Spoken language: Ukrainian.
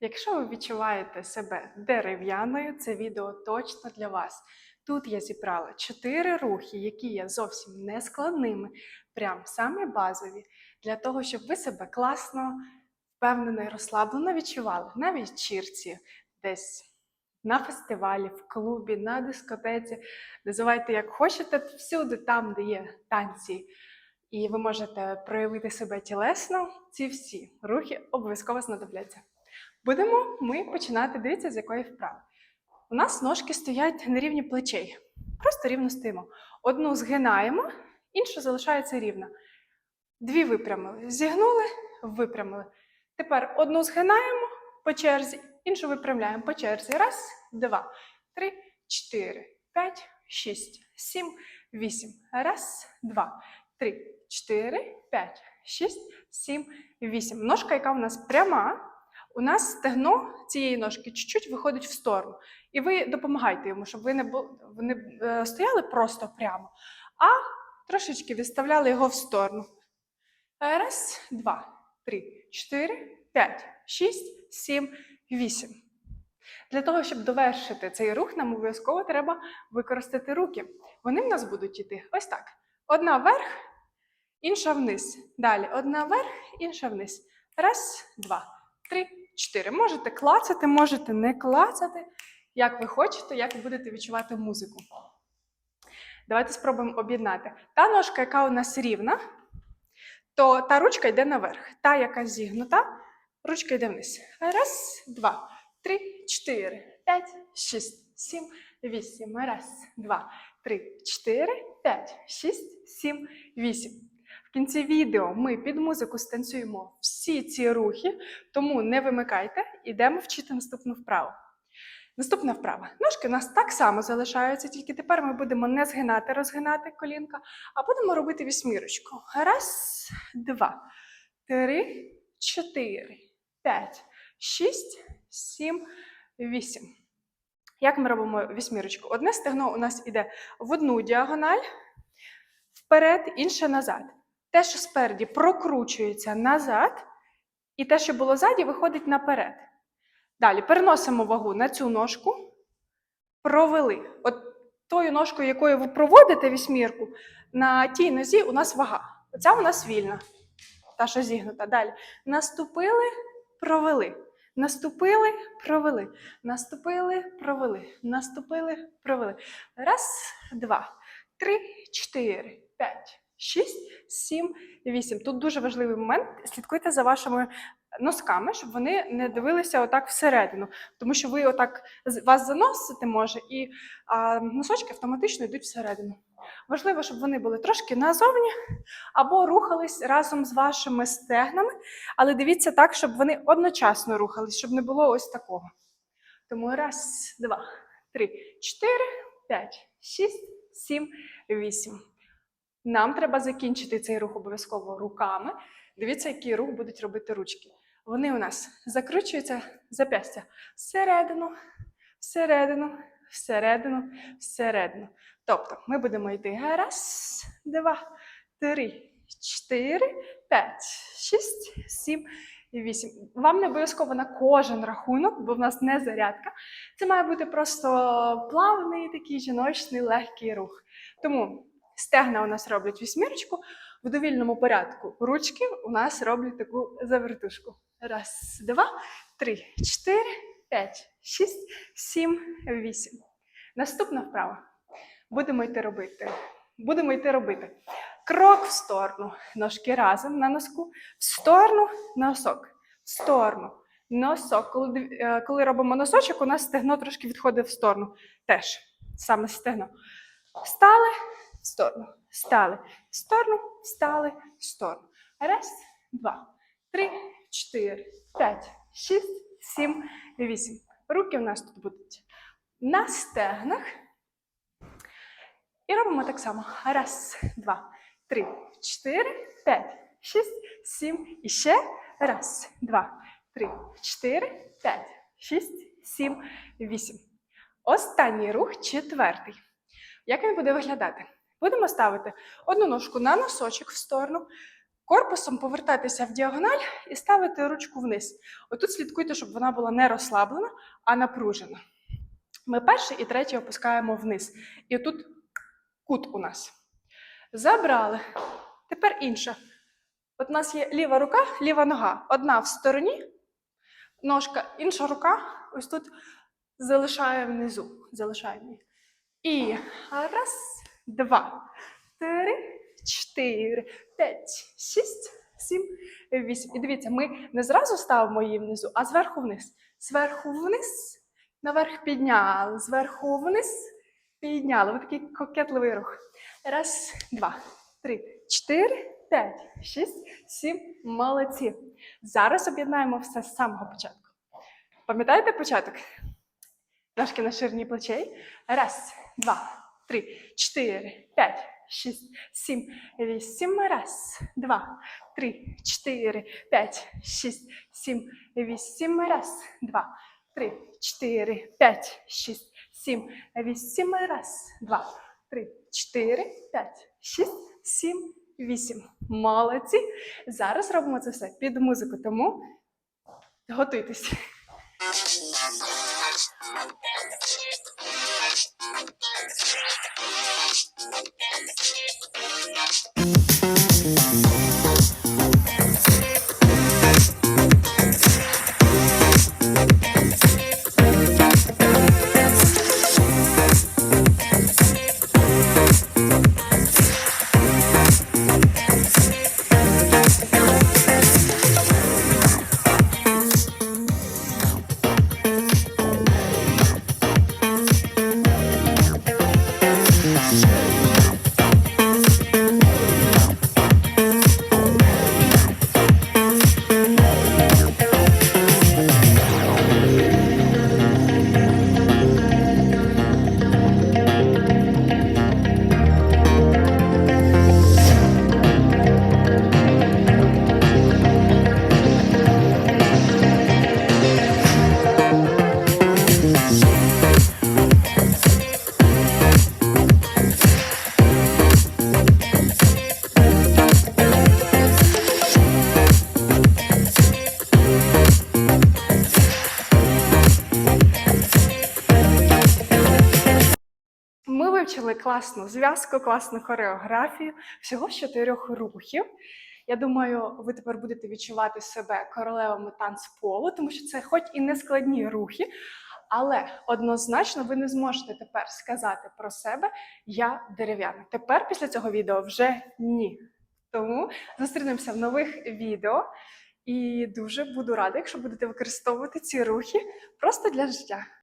Якщо ви відчуваєте себе дерев'яною, це відео точно для вас. Тут я зібрала чотири рухи, які є зовсім не складними, прям самі базові, для того, щоб ви себе класно, впевнено і розслаблено відчували на вечірці, десь на фестивалі, в клубі, на дискотеці. Називайте як хочете, всюди, там, де є танці. І ви можете проявити себе тілесно. Ці всі рухи обов'язково знадобляться. Будемо ми починати. Дивіться, з якої вправи. У нас ножки стоять на рівні плечей. Просто рівно стоїмо. Одну згинаємо, іншу залишається рівно. Дві випрямили. Зігнули, випрямили. Тепер одну згинаємо по черзі, іншу випрямляємо по черзі. Раз, два, три, чотири, п'ять, шість, сім, вісім. Раз, два, три, чотири, п'ять, шість, сім, вісім. Ножка, яка у нас пряма. У нас стегно цієї ножки чуть-чуть виходить в сторону. І ви допомагайте йому, щоб ви не, не стояли просто прямо, а трошечки відставляли його в сторону. Раз, два, три, чотири, п'ять, шість, сім, вісім. Для того, щоб довершити цей рух, нам обов'язково треба використати руки. Вони в нас будуть йти ось так. Одна вверх, інша вниз. Далі одна вверх, інша вниз. Раз, два, три, чотири. Можете клацати, можете не клацати, як ви хочете, як ви будете відчувати музику. Давайте спробуємо об'єднати. Та ножка, яка у нас рівна, то та ручка йде наверх. Та, яка зігнута, ручка йде вниз. Раз, два, три, чотири, п'ять, шість, сім, вісім. Раз, два, три, чотири, п'ять, шість, сім, вісім. В кінці відео ми під музику станцюємо всі ці рухи, тому не вимикайте, ідемо вчити наступну вправу. Наступна вправа. Ножки у нас так само залишаються, тільки тепер ми будемо не згинати, розгинати колінка, а будемо робити вісьмірочку. Раз, два, три, чотири, п'ять, шість, сім, вісім. Як ми робимо вісьмірочку? Одне стегно у нас іде в одну діагональ, вперед, інше назад. Те, що спереді прокручується назад, і те, що було ззаді, виходить наперед. Далі переносимо вагу на цю ножку, провели. От тою ножкою, якою ви проводите вісьмірку, на тій нозі у нас вага. Оця у нас вільна, та, що зігнута. Далі. Наступили, провели. Наступили, провели. Наступили, провели. Наступили, провели. Раз, два, три, чотири, п'ять, шість, сім, вісім. Тут дуже важливий момент. Слідкуйте за вашими носками, щоб вони не дивилися отак всередину. Тому що ви отак вас заносите може, і а, носочки автоматично йдуть всередину. Важливо, щоб вони були трошки назовні або рухались разом з вашими стегнами, але дивіться так, щоб вони одночасно рухались, щоб не було ось такого. Тому раз, два, три, чотири, п'ять, шість, сім, вісім. Нам треба закінчити цей рух обов'язково руками. Дивіться, який рух будуть робити ручки. Вони у нас закручуються зап'ястя всередину, всередину, всередину, всередину. Тобто ми будемо йти раз, два, три, чотири, п'ять, шість, сім вісім. Вам не обов'язково на кожен рахунок, бо в нас не зарядка. Це має бути просто плавний такий жіночний легкий рух. Тому стегна у нас роблять вісьмірочку, в довільному порядку ручки у нас роблять таку завертушку. Раз, два, три, чотири, п'ять, шість, сім, вісім. Наступна вправа. Будемо йти робити. Будемо йти робити. Крок в сторону. Ножки разом на носку. В сторону носок. В сторону. Носок. Коли, е, коли робимо носочок, у нас стегно трошки відходить в сторону. Теж саме стегно. Встали сторону. Встали в сторону, встали в сторону. Раз, два, три, чотири, п'ять, шість, сім, вісім. Руки у нас тут будуть на стегнах. І робимо так само. Раз, два, три, чотири, п'ять, шість, сім. І ще. Раз, два, три, чотири, п'ять, шість, сім, вісім. Останній рух, четвертий. Як він буде виглядати? Будемо ставити одну ножку на носочок в сторону, Корпусом повертайтеся в діагональ і ставите ручку вниз. Отут слідкуйте, щоб вона була не розслаблена, а напружена. Ми перший і третій опускаємо вниз. І тут кут у нас. Забрали. Тепер інша. От у нас є ліва рука, ліва нога. Одна в стороні, ножка, інша рука ось тут залишає внизу. Залишаємо. І раз, два, три, чотири, п'ять, шість, сім, вісім. І дивіться, ми не зразу ставимо її внизу, а зверху вниз. Зверху вниз, наверх підняли, зверху вниз, підняли. Ось такий кокетливий рух. Раз, два, три, чотири, п'ять, шість, сім. Молодці. Зараз об'єднаємо все з самого початку. Пам'ятаєте початок? Ножки на ширині плечей. Раз, два, три, чотири, п'ять, шість, сім, вісім. Раз, два, три, чотири, п'ять, шість, сім, вісім. Раз, два, три, чотири, п'ять, шість, сім, вісім. Раз, два, три, чотири, п'ять, шість, сім, вісім. Молодці. Зараз робимо це все під музику, тому готуйтесь. Ми класну зв'язку, класну хореографію, всього чотирьох рухів. Я думаю, ви тепер будете відчувати себе королевами танцполу, тому що це хоч і не складні рухи, але однозначно ви не зможете тепер сказати про себе Я дерев'яна. Тепер після цього відео вже ні. Тому зустрінемося в нових відео. І дуже буду рада, якщо будете використовувати ці рухи просто для життя.